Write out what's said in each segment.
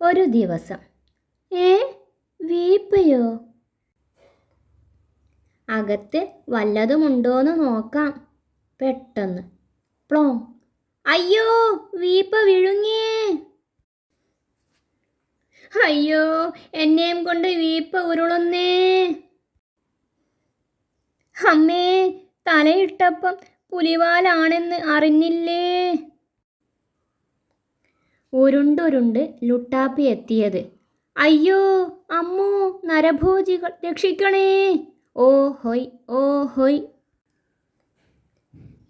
ഒരു ദിവസം. ഏ വീപ്പയോ? അകത്ത് വല്ലതുമുണ്ടോന്ന് നോക്കാം. പെട്ടെന്ന്. പ്ലോ. അയ്യോ വീപ്പ വിഴുങ്ങിയേ അയ്യോ എന്നെയും കൊണ്ട് വീപ്പ ഉരുളുന്നേ. അമ്മേ തലയിട്ടപ്പം പുലിവാലാണെന്ന് അറിഞ്ഞില്ലേ? ഉരുണ്ടുരുണ്ട് ലുട്ടാപ്പി എത്തിയത്. അയ്യോ അമ്മോ നരഭോജികൾ രക്ഷിക്കണേ. ഓ ഹൊയ് ഓ ഹൊയ്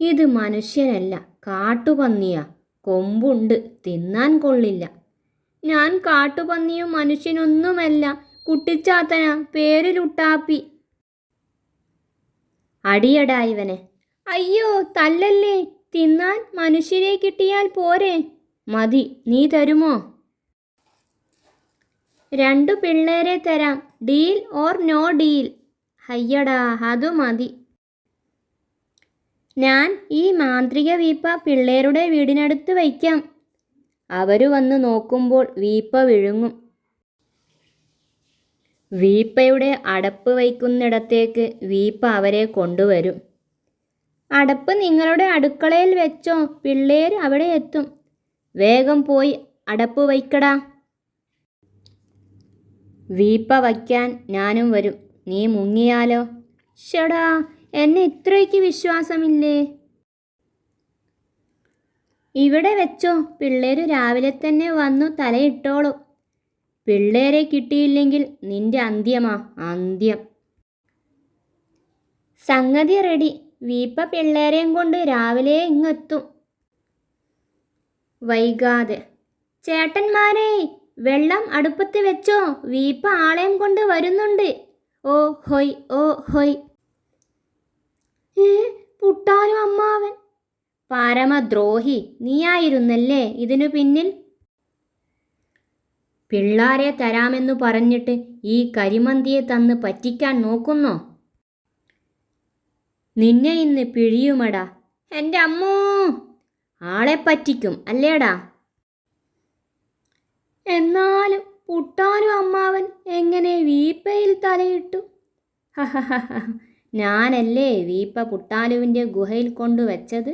ഇത് മനുഷ്യനല്ല കാട്ടുപന്നിയാ. കൊമ്പുണ്ട് തിന്നാൻ കൊള്ളില്ല. ഞാൻ കാട്ടുപന്നിയും മനുഷ്യനൊന്നുമല്ല കുട്ടിച്ചാത്തന പേര് ലുട്ടാപ്പി. അടിയടാ ഇവനെ. അയ്യോ തല്ലല്ലേ. തിന്നാൻ മനുഷ്യരെ കിട്ടിയാൽ പോരെ. മതി. നീ തരുമോ? രണ്ടു പിള്ളേരെ തരാം. Deal or no deal? ഹയ്യടാ അതു മതി. ഞാൻ ഈ മാന്ത്രിക വീപ്പ പിള്ളേരുടെ വീടിനടുത്ത് വയ്ക്കാം. അവർ വന്ന് നോക്കുമ്പോൾ വീപ്പ വിഴുങ്ങും. വീപ്പയുടെ അടപ്പ് വയ്ക്കുന്നിടത്തേക്ക് വീപ്പ അവരെ കൊണ്ടുവരും. അടപ്പ് നിങ്ങളുടെ അടുക്കളയിൽ വെച്ചോ. പിള്ളേർ അവിടെ എത്തും. വേഗം പോയി അടപ്പ് വയ്ക്കടാ. വീപ്പ വയ്ക്കാൻ ഞാനും വരും. നീ മുങ്ങിയാലോ? ഷടാ എന്നെ ഇത്രയ്ക്ക് വിശ്വാസമില്ലേ? ഇവിടെ വെച്ചോ പിള്ളേര് രാവിലെ തന്നെ വന്നു തലയിട്ടോളൂ. പിള്ളേരെ കിട്ടിയില്ലെങ്കിൽ നിന്റെ അന്ത്യമാ അന്ത്യം. സംഗതി റെഡി. വീപ്പ പിള്ളേരെയും കൊണ്ട് രാവിലെ ഇങ്ങെത്തും. വൈകാതെ. ചേട്ടന്മാരെ വെള്ളം അടുപ്പത്ത് വെച്ചോ വീപ്പ ആളെയും കൊണ്ട് വരുന്നുണ്ട്. ഓ ഹൊയ് ഓ ഹൊയ്. ഏ പുട്ടാനും അമ്മാവൻ. പരമദ്രോഹി നീയായിരുന്നല്ലേ ഇതിനു പിന്നിൽ? പിള്ളാരെ തരാമെന്നു പറഞ്ഞിട്ട് ഈ കരിമന്തിയെ തന്ന് പറ്റിക്കാൻ നോക്കുന്നോ? നിന്നെ ഇന്ന് പിഴിയുമടാ. എന്റെ അമ്മോ! ആളെ പറ്റിക്കും അല്ലേടാ? എന്നാലും പുട്ടാനും അമ്മാവൻ എങ്ങനെ വീപ്പയിൽ തലയിട്ടു? ഞാനല്ലേ വീപ്പ പുട്ടാലുവിന്റെ ഗുഹയിൽ കൊണ്ടുവച്ചത്?